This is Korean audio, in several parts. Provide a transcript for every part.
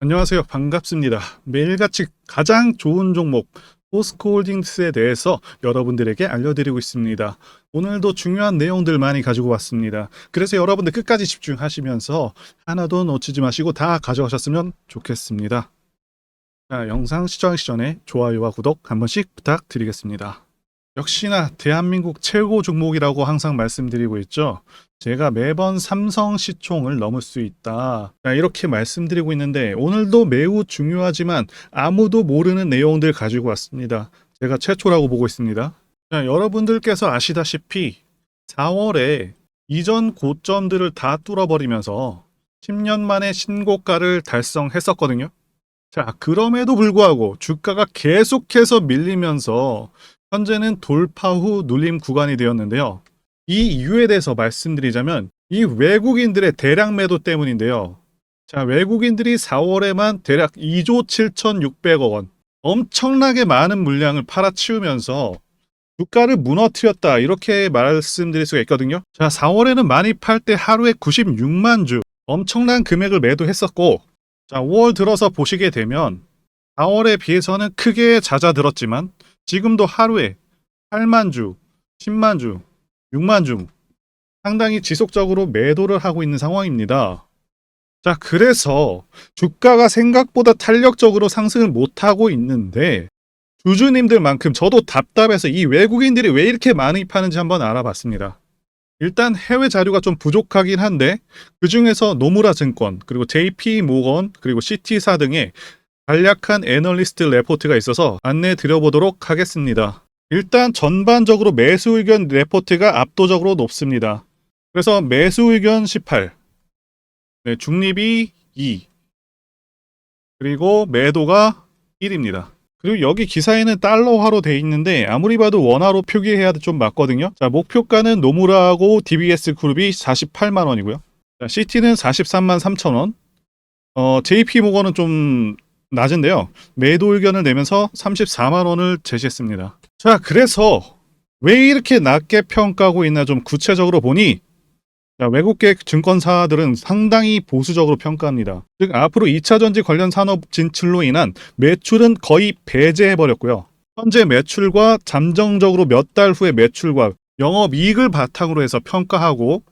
안녕하세요. 반갑습니다. 매일같이 가장 좋은 종목 포스코홀딩스에 대해서 여러분들에게 알려드리고 있습니다. 오늘도 중요한 내용들 많이 가지고 왔습니다. 그래서 여러분들 끝까지 집중하시면서 하나도 놓치지 마시고 다 가져가셨으면 좋겠습니다. 자, 영상 시청하기 전에 좋아요와 구독 한 번씩 부탁드리겠습니다. 역시나 대한민국 최고 종목이라고 항상 말씀드리고 있죠. 제가 매번 삼성 시총을 넘을 수 있다. 자, 이렇게 말씀드리고 있는데 오늘도 매우 중요하지만 아무도 모르는 내용들 가지고 왔습니다. 제가 최초라고 보고 있습니다. 자, 여러분들께서 아시다시피 4월에 이전 고점들을 다 뚫어버리면서 10년 만에 신고가를 달성했었거든요. 자, 그럼에도 불구하고 주가가 계속해서 밀리면서 현재는 돌파 후 눌림 구간이 되었는데요. 이 이유에 대해서 말씀드리자면 이 외국인들의 대량 매도 때문인데요. 자, 외국인들이 4월에만 대략 2조 7,600억 원 엄청나게 많은 물량을 팔아치우면서 주가를 무너뜨렸다 이렇게 말씀드릴 수가 있거든요. 자, 4월에는 많이 팔 때 하루에 96만 주 엄청난 금액을 매도했었고 자, 5월 들어서 보시게 되면 4월에 비해서는 크게 잦아들었지만 지금도 하루에 8만 주, 10만 주, 6만 주 상당히 지속적으로 매도를 하고 있는 상황입니다. 자, 그래서 주가가 생각보다 탄력적으로 상승을 못하고 있는데 주주님들만큼 저도 답답해서 이 외국인들이 왜 이렇게 많이 파는지 한번 알아봤습니다. 일단 해외 자료가 좀 부족하긴 한데 그 중에서 노무라 증권 그리고 JP 모건 그리고 CT사 등의 간략한 애널리스트 레포트가 있어서 안내 드려보도록 하겠습니다. 일단 전반적으로 매수 의견 레포트가 압도적으로 높습니다. 그래서 매수 의견 18, 네, 중립이 2, 그리고 매도가 1입니다. 그리고 여기 기사에는 달러화로 돼 있는데 아무리 봐도 원화로 표기해야 좀 맞거든요. 자, 목표가는 노무라하고 DBS 그룹이 48만 원이고요. 자, CT는 43만 3천 원. 어, JP 모건은 좀 낮은데요. 매도 의견을 내면서 34만 원을 제시했습니다. 자, 그래서 왜 이렇게 낮게 평가하고 있나 좀 구체적으로 보니 자, 외국계 증권사들은 상당히 보수적으로 평가합니다. 즉 앞으로 2차 전지 관련 산업 진출로 인한 매출은 거의 배제해 버렸고요. 현재 매출과 잠정적으로 몇 달 후의 매출과 영업 이익을 바탕으로 해서 평가하고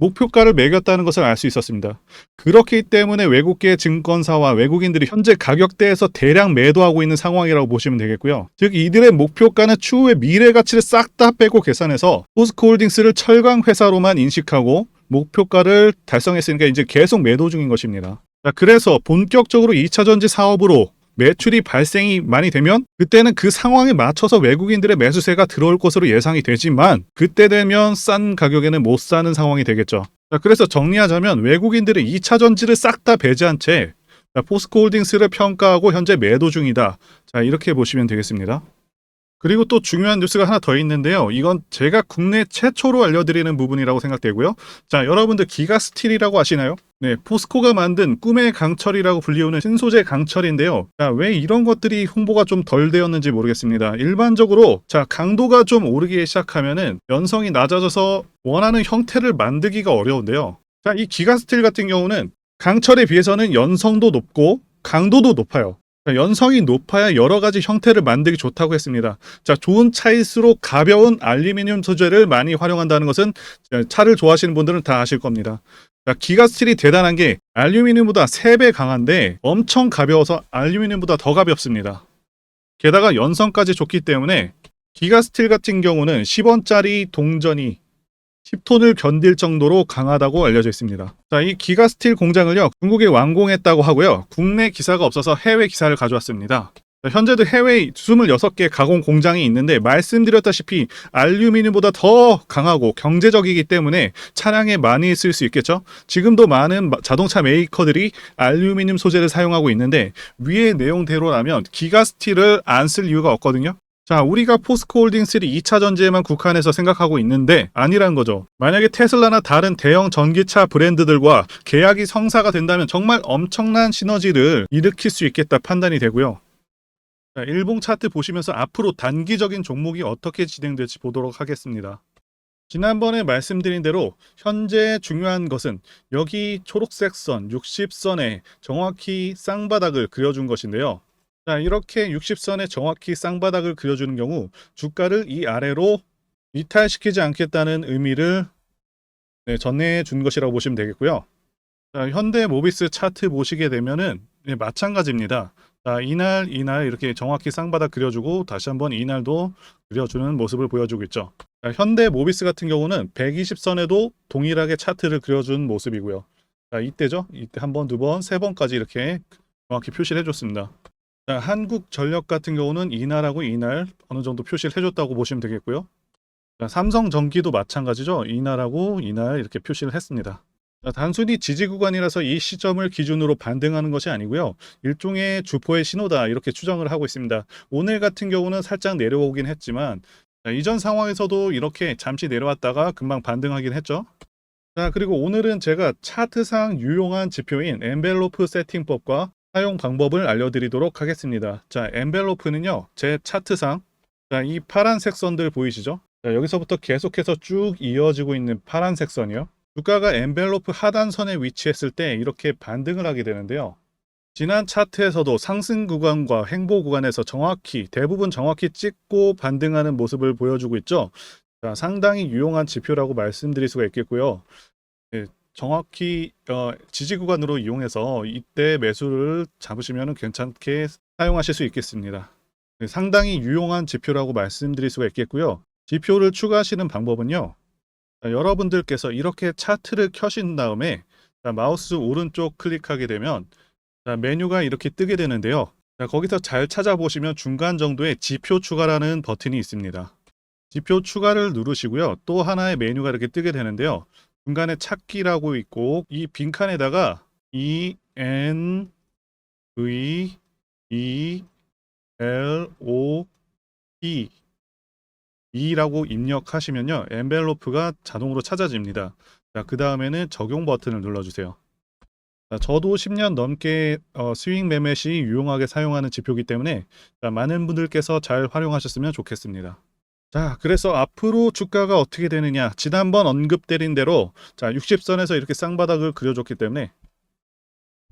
목표가를 매겼다는 것을 알 수 있었습니다. 그렇기 때문에 외국계 증권사와 외국인들이 현재 가격대에서 대량 매도하고 있는 상황이라고 보시면 되겠고요. 즉 이들의 목표가는 추후의 미래 가치를 싹 다 빼고 계산해서 포스코홀딩스를 철강 회사로만 인식하고 목표가를 달성했으니까 이제 계속 매도 중인 것입니다. 자, 그래서 본격적으로 2차 전지 사업으로 매출이 발생이 많이 되면 그때는 그 상황에 맞춰서 외국인들의 매수세가 들어올 것으로 예상이 되지만 그때 되면 싼 가격에는 못 사는 상황이 되겠죠. 자, 그래서 정리하자면 외국인들의 2차 전지를 싹 다 배제한 채 자, 포스코 홀딩스를 평가하고 현재 매도 중이다. 자, 이렇게 보시면 되겠습니다. 그리고 또 중요한 뉴스가 하나 더 있는데요. 이건 제가 국내 최초로 알려드리는 부분이라고 생각되고요. 자, 여러분들 기가스틸이라고 아시나요? 네, 포스코가 만든 꿈의 강철이라고 불리우는 신소재 강철인데요. 자, 왜 이런 것들이 홍보가 좀 덜 되었는지 모르겠습니다. 일반적으로 자, 강도가 좀 오르기 시작하면은 연성이 낮아져서 원하는 형태를 만들기가 어려운데요. 자, 이 기가스틸 같은 경우는 강철에 비해서는 연성도 높고 강도도 높아요. 자, 연성이 높아야 여러 가지 형태를 만들기 좋다고 했습니다. 자, 좋은 차일수록 가벼운 알루미늄 소재를 많이 활용한다는 것은 차를 좋아하시는 분들은 다 아실 겁니다. 자, 기가 스틸이 대단한 게 알루미늄보다 3배 강한데 엄청 가벼워서 알루미늄보다 더 가볍습니다. 게다가 연성까지 좋기 때문에 기가 스틸 같은 경우는 10원짜리 동전이 10톤을 견딜 정도로 강하다고 알려져 있습니다. 자, 이 기가스틸 공장을요, 중국에 완공했다고 하고요. 국내 기사가 없어서 해외 기사를 가져왔습니다. 자, 현재도 해외에 26개 가공 공장이 있는데 말씀드렸다시피 알루미늄보다 더 강하고 경제적이기 때문에 차량에 많이 쓸 수 있겠죠. 지금도 많은 마- 자동차 메이커들이 알루미늄 소재를 사용하고 있는데 위의 내용대로라면 기가스틸을 안 쓸 이유가 없거든요. 자, 우리가 포스코홀딩스를 2차 전지에만 국한해서 생각하고 있는데 아니란 거죠. 만약에 테슬라나 다른 대형 전기차 브랜드들과 계약이 성사가 된다면 정말 엄청난 시너지를 일으킬 수 있겠다 판단이 되고요. 자, 일봉 차트 보시면서 앞으로 단기적인 종목이 어떻게 진행될지 보도록 하겠습니다. 지난번에 말씀드린 대로 현재 중요한 것은 여기 초록색 선 60선에 정확히 쌍바닥을 그려준 것인데요. 자, 이렇게 60선에 정확히 쌍바닥을 그려주는 경우 주가를 이 아래로 이탈시키지 않겠다는 의미를 네, 전해 준 것이라고 보시면 되겠고요. 자, 현대 모비스 차트 보시게 되면은 네, 마찬가지입니다. 자, 이날 이날 이렇게 정확히 쌍바닥 그려주고 다시 한번 이날도 그려주는 모습을 보여주고 있죠. 자, 현대 모비스 같은 경우는 120선에도 동일하게 차트를 그려준 모습이고요. 자, 이때죠. 이때 한 번, 두 번, 세 번까지 이렇게 정확히 표시를 해줬습니다. 자, 한국 전력 같은 경우는 이날하고 이날 어느 정도 표시를 해줬다고 보시면 되겠고요. 자, 삼성 전기도 마찬가지죠. 이날하고 이날 이렇게 표시를 했습니다. 자, 단순히 지지 구간이라서 이 시점을 기준으로 반등하는 것이 아니고요. 일종의 주포의 신호다 이렇게 추정을 하고 있습니다. 오늘 같은 경우는 살짝 내려오긴 했지만 자, 이전 상황에서도 이렇게 잠시 내려왔다가 금방 반등하긴 했죠. 자, 그리고 오늘은 제가 차트상 유용한 지표인 엔벨로프 세팅법과 사용 방법을 알려드리도록 하겠습니다. 자, 엔벨로프는요, 제 차트상, 자, 이 파란색 선들 보이시죠? 자, 여기서부터 계속해서 쭉 이어지고 있는 파란색 선이요. 주가가 엔벨로프 하단선에 위치했을 때 이렇게 반등을 하게 되는데요. 지난 차트에서도 상승 구간과 횡보 구간에서 정확히 대부분 정확히 찍고 반등하는 모습을 보여주고 있죠. 자, 상당히 유용한 지표라고 말씀드릴 수가 있겠고요. 네, 정확히 어, 지지 구간으로 이용해서 이때 매수를 잡으시면 괜찮게 사용하실 수 있겠습니다. 네, 상당히 유용한 지표라고 말씀드릴 수가 있겠고요. 지표를 추가하시는 방법은요. 자, 여러분들께서 이렇게 차트를 켜신 다음에 자, 마우스 오른쪽 클릭하게 되면 자, 메뉴가 이렇게 뜨게 되는데요. 자, 거기서 잘 찾아보시면 중간 정도에 지표 추가라는 버튼이 있습니다. 지표 추가를 누르시고요. 또 하나의 메뉴가 이렇게 뜨게 되는데요. 중간에 찾기라고 있고 이 빈칸에다가 E N V E L O P E라고 입력하시면요. 엔벨로프가 자동으로 찾아집니다. 자, 그 다음에는 적용 버튼을 눌러주세요. 자, 저도 10년 넘게 어, 스윙 매매 시 유용하게 사용하는 지표이기 때문에 자, 많은 분들께서 잘 활용하셨으면 좋겠습니다. 자, 그래서 앞으로 주가가 어떻게 되느냐. 지난번 언급드린 대로 자, 60선에서 이렇게 쌍바닥을 그려줬기 때문에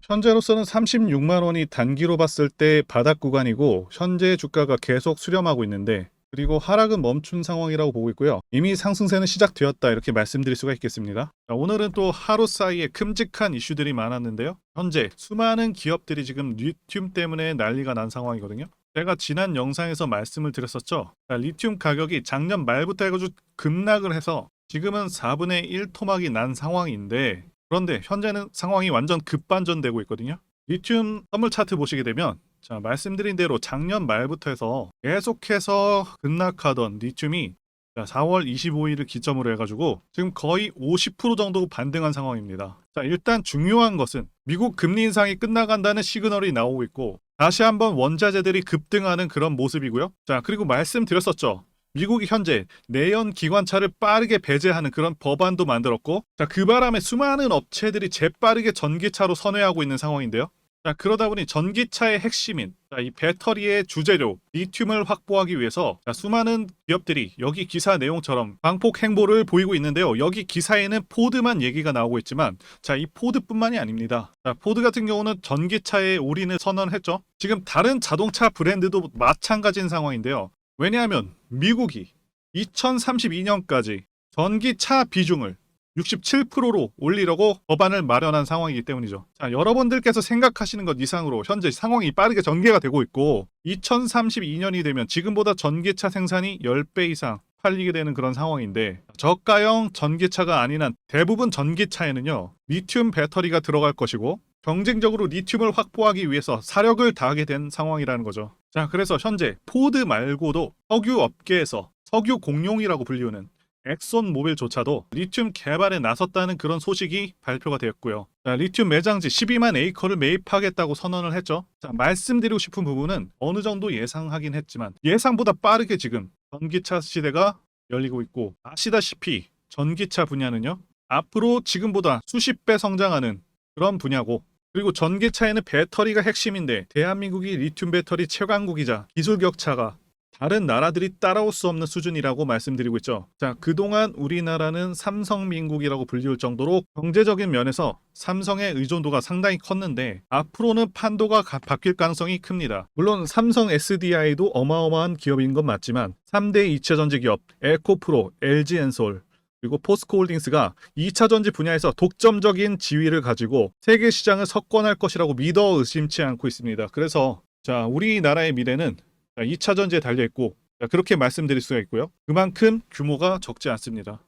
현재로서는 36만 원이 단기로 봤을 때 바닥 구간이고 현재 주가가 계속 수렴하고 있는데 그리고 하락은 멈춘 상황이라고 보고 있고요. 이미 상승세는 시작되었다 이렇게 말씀드릴 수가 있겠습니다. 자, 오늘은 또 하루 사이에 큼직한 이슈들이 많았는데요. 현재 수많은 기업들이 지금 리튬 때문에 난리가 난 상황이거든요. 제가 지난 영상에서 말씀을 드렸었죠. 자, 리튬 가격이 작년 말부터 해가지고 급락을 해서 지금은 4분의 1 토막이 난 상황인데 그런데 현재는 상황이 완전 급반전되고 있거든요. 리튬 선물 차트 보시게 되면 자 말씀드린 대로 작년 말부터 해서 계속해서 급락하던 리튬이 자, 4월 25일을 기점으로 해가지고 지금 거의 50% 정도 반등한 상황입니다. 자 일단 중요한 것은 미국 금리 인상이 끝나간다는 시그널이 나오고 있고 다시 한번 원자재들이 급등하는 그런 모습이고요. 자 그리고 말씀드렸었죠. 미국이 현재 내연 기관차를 빠르게 배제하는 그런 법안도 만들었고 자 그 바람에 수많은 업체들이 재빠르게 전기차로 선회하고 있는 상황인데요. 자, 그러다 보니 전기차의 핵심인 자, 이 배터리의 주재료 리튬을 확보하기 위해서 자, 수많은 기업들이 여기 기사 내용처럼 방폭 행보를 보이고 있는데요. 여기 기사에는 포드만 얘기가 나오고 있지만 자, 이 포드뿐만이 아닙니다. 자, 포드 같은 경우는 전기차에 올인을 선언했죠. 지금 다른 자동차 브랜드도 마찬가지인 상황인데요. 왜냐하면 미국이 2032년까지 전기차 비중을 67%로 올리려고 법안을 마련한 상황이기 때문이죠. 자, 여러분들께서 생각하시는 것 이상으로 현재 상황이 빠르게 전개가 되고 있고 2032년이 되면 지금보다 전기차 생산이 10배 이상 팔리게 되는 그런 상황인데 저가형 전기차가 아닌 한 대부분 전기차에는요 리튬 배터리가 들어갈 것이고 경쟁적으로 리튬을 확보하기 위해서 사력을 다하게 된 상황이라는 거죠. 자, 그래서 현재 포드 말고도 석유 업계에서 석유 공룡이라고 불리우는 엑손 모빌조차도 리튬 개발에 나섰다는 그런 소식이 발표가 되었고요. 자, 리튬 매장지 12만 에이커를 매입하겠다고 선언을 했죠. 자, 말씀드리고 싶은 부분은 어느 정도 예상하긴 했지만 예상보다 빠르게 지금 전기차 시대가 열리고 있고 아시다시피 전기차 분야는요. 앞으로 지금보다 수십 배 성장하는 그런 분야고 그리고 전기차에는 배터리가 핵심인데 대한민국이 리튬 배터리 최강국이자 기술 격차가 다른 나라들이 따라올 수 없는 수준이라고 말씀드리고 있죠. 자, 그동안 우리나라는 삼성민국이라고 불리울 정도로 경제적인 면에서 삼성의 의존도가 상당히 컸는데 앞으로는 판도가 가- 바뀔 가능성이 큽니다. 물론 삼성 SDI도 어마어마한 기업인 건 맞지만 3대 2차 전지 기업 에코프로, LG엔솔 그리고 포스코홀딩스가 2차 전지 분야에서 독점적인 지위를 가지고 세계 시장을 석권할 것이라고 믿어 의심치 않고 있습니다. 그래서 자, 우리나라의 미래는 2차 전지에 달려 있고 자, 그렇게 말씀드릴 수가 있고요. 그만큼 규모가 적지 않습니다.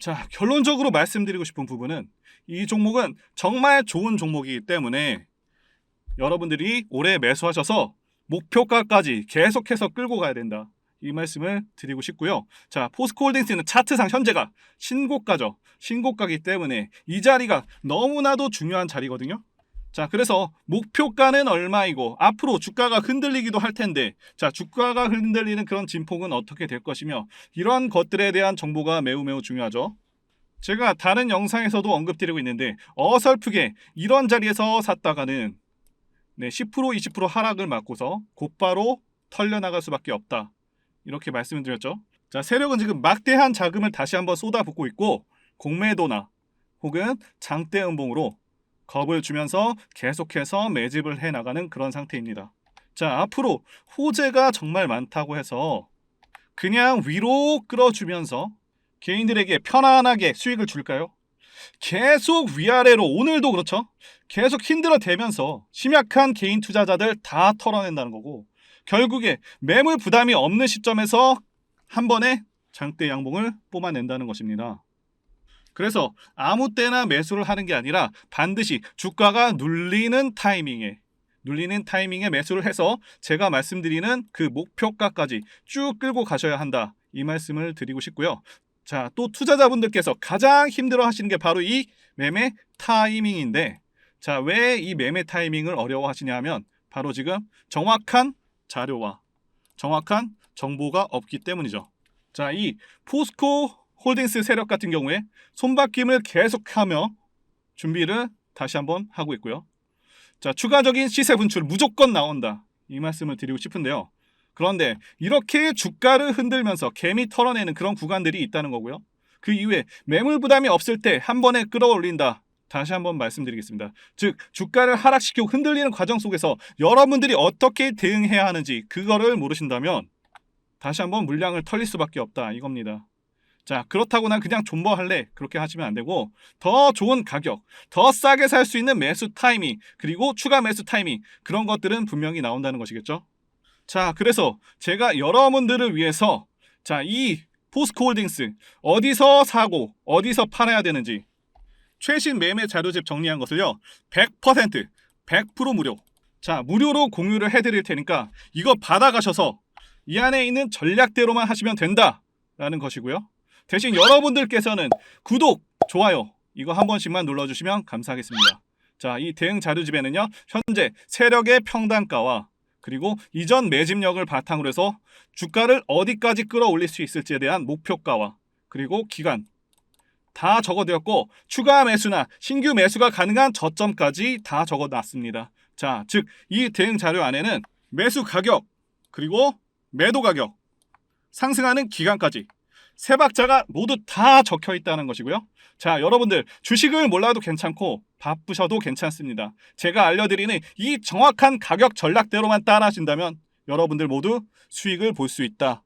자, 결론적으로 말씀드리고 싶은 부분은 이 종목은 정말 좋은 종목이기 때문에 여러분들이 올해 매수하셔서 목표가까지 계속해서 끌고 가야 된다. 이 말씀을 드리고 싶고요. 자, 포스코홀딩스는 차트상 현재가 신고가죠. 신고가기 때문에 이 자리가 너무나도 중요한 자리거든요. 자, 그래서 목표가는 얼마이고 앞으로 주가가 흔들리기도 할 텐데 자, 주가가 흔들리는 그런 진폭은 어떻게 될 것이며 이러한 것들에 대한 정보가 매우 매우 중요하죠. 제가 다른 영상에서도 언급드리고 있는데 어설프게 이런 자리에서 샀다가는 네, 10% 20% 하락을 맞고서 곧바로 털려나갈 수밖에 없다. 이렇게 말씀을 드렸죠. 자, 세력은 지금 막대한 자금을 다시 한번 쏟아붓고 있고 공매도나 혹은 장대 음봉으로 겁을 주면서 계속해서 매집을 해 나가는 그런 상태입니다. 자, 앞으로 호재가 정말 많다고 해서 그냥 위로 끌어주면서 개인들에게 편안하게 수익을 줄까요? 계속 위아래로 오늘도 그렇죠. 계속 힘들어 대면서 심약한 개인 투자자들 다 털어낸다는 거고 결국에 매물 부담이 없는 시점에서 한 번에 장대 양봉을 뽑아낸다는 것입니다. 그래서 아무 때나 매수를 하는 게 아니라 반드시 주가가 눌리는 타이밍에 눌리는 타이밍에 매수를 해서 제가 말씀드리는 그 목표가까지 쭉 끌고 가셔야 한다. 이 말씀을 드리고 싶고요. 자, 또 투자자분들께서 가장 힘들어 하시는 게 바로 이 매매 타이밍인데 자, 왜 이 매매 타이밍을 어려워 하시냐 하면 바로 지금 정확한 자료와 정확한 정보가 없기 때문이죠. 자, 이 포스코 홀딩스 세력 같은 경우에 손바뀜을 계속하며 준비를 다시 한번 하고 있고요. 자, 추가적인 시세 분출 무조건 나온다. 이 말씀을 드리고 싶은데요. 그런데 이렇게 주가를 흔들면서 개미 털어내는 그런 구간들이 있다는 거고요. 그 이후에 매물 부담이 없을 때 한 번에 끌어올린다. 다시 한번 말씀드리겠습니다. 즉 주가를 하락시키고 흔들리는 과정 속에서 여러분들이 어떻게 대응해야 하는지 그거를 모르신다면 다시 한번 물량을 털릴 수밖에 없다 이겁니다. 자 그렇다고 난 그냥 존버할래. 그렇게 하시면 안 되고 더 좋은 가격, 더 싸게 살 수 있는 매수 타이밍 그리고 추가 매수 타이밍 그런 것들은 분명히 나온다는 것이겠죠. 자 그래서 제가 여러분들을 위해서 자 이 포스코 홀딩스 어디서 사고 어디서 팔아야 되는지 최신 매매 자료집 정리한 것을요 100% 100% 무료. 자 무료로 공유를 해드릴 테니까 이거 받아가셔서 이 안에 있는 전략대로만 하시면 된다 라는 것이고요 대신 여러분들께서는 구독 좋아요 이거 한 번씩만 눌러주시면 감사하겠습니다 자 이 대응 자료집에는요 현재 세력의 평단가와 그리고 이전 매집력을 바탕으로 해서 주가를 어디까지 끌어올릴 수 있을지에 대한 목표가와 그리고 기간 다 적어되었고 추가 매수나 신규 매수가 가능한 저점까지 다 적어놨습니다. 자, 즉 이 대응 자료 안에는 매수 가격 그리고 매도 가격 상승하는 기간까지 세 박자가 모두 다 적혀 있다는 것이고요. 자, 여러분들 주식을 몰라도 괜찮고 바쁘셔도 괜찮습니다. 제가 알려드리는 이 정확한 가격 전략대로만 따라하신다면 여러분들 모두 수익을 볼 수 있다.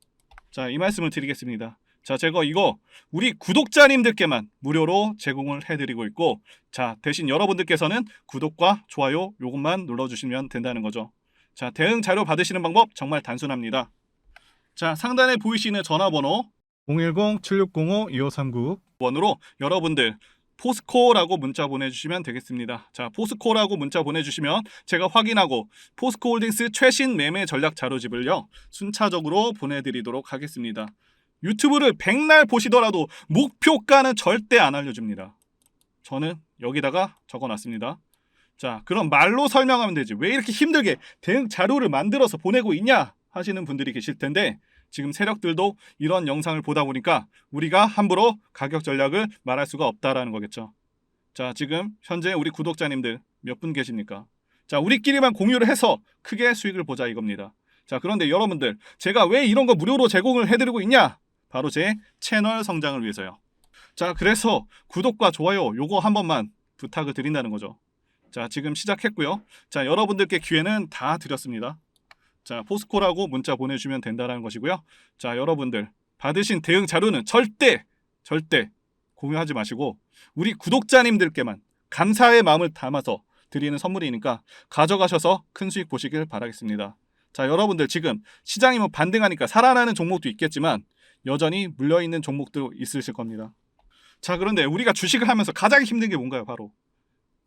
자, 이 말씀을 드리겠습니다. 자, 제가 이거 우리 구독자님들께만 무료로 제공을 해드리고 있고, 자, 대신 여러분들께서는 구독과 좋아요 요것만 눌러주시면 된다는 거죠. 자, 대응 자료 받으시는 방법 정말 단순합니다. 자, 상단에 보이시는 전화번호 010-7605-2539 원으로 여러분들 포스코라고 문자 보내주시면 되겠습니다. 자, 포스코라고 문자 보내주시면 제가 확인하고 포스코 홀딩스 최신 매매 전략 자료집을요 순차적으로 보내드리도록 하겠습니다. 유튜브를 백날 보시더라도 목표가는 절대 안 알려줍니다. 저는 여기다가 적어놨습니다. 자, 그럼 말로 설명하면 되지. 왜 이렇게 힘들게 대응 자료를 만들어서 보내고 있냐 하시는 분들이 계실 텐데 지금 세력들도 이런 영상을 보다 보니까 우리가 함부로 가격 전략을 말할 수가 없다라는 거겠죠. 자, 지금 현재 우리 구독자님들 몇 분 계십니까? 자, 우리끼리만 공유를 해서 크게 수익을 보자 이겁니다. 자, 그런데 여러분들, 제가 왜 이런 거 무료로 제공을 해드리고 있냐? 바로 제 채널 성장을 위해서요. 자, 그래서 구독과 좋아요 요거 한 번만 부탁을 드린다는 거죠. 자, 지금 시작했고요. 자, 여러분들께 기회는 다 드렸습니다. 자, 포스코라고 문자 보내주면 된다는 것이고요. 자, 여러분들 받으신 대응 자료는 절대 절대 공유하지 마시고 우리 구독자님들께만 감사의 마음을 담아서 드리는 선물이니까 가져가셔서 큰 수익 보시길 바라겠습니다. 자, 여러분들 지금 시장이 뭐 반등하니까 살아나는 종목도 있겠지만 여전히 물려 있는 종목도 있으실 겁니다. 자, 그런데 우리가 주식을 하면서 가장 힘든 게 뭔가요? 바로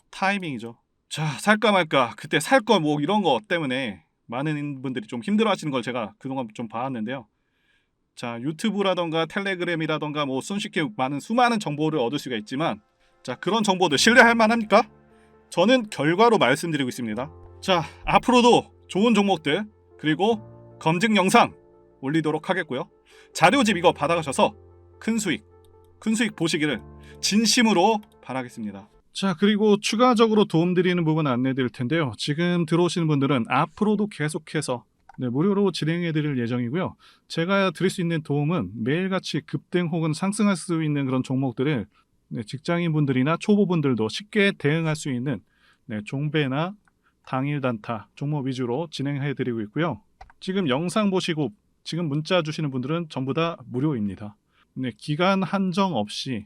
타이밍이죠. 자, 살까 말까 그때 살 거 뭐 이런 거 때문에 많은 분들이 좀 힘들어하시는 걸 제가 그동안 좀 봐왔는데요. 자, 유튜브라던가 텔레그램이라던가 뭐 손쉽게 많은 수많은 정보를 얻을 수가 있지만 자, 그런 정보들 신뢰할 만합니까? 저는 결과로 말씀드리고 있습니다. 자, 앞으로도 좋은 종목들 그리고 검증 영상 올리도록 하겠고요. 자료집 이거 받아가셔서 큰 수익, 큰 수익 보시기를 진심으로 바라겠습니다. 자, 그리고 추가적으로 도움드리는 부분 안내 드릴 텐데요. 지금 들어오시는 분들은 앞으로도 계속해서 네, 무료로 진행해 드릴 예정이고요. 제가 드릴 수 있는 도움은 매일같이 급등 혹은 상승할 수 있는 그런 종목들을 네, 직장인분들이나 초보분들도 쉽게 대응할 수 있는 네, 종배나 당일 단타 종목 위주로 진행해 드리고 있고요. 지금 영상 보시고 지금 문자 주시는 분들은 전부 다 무료입니다. 네, 기간 한정 없이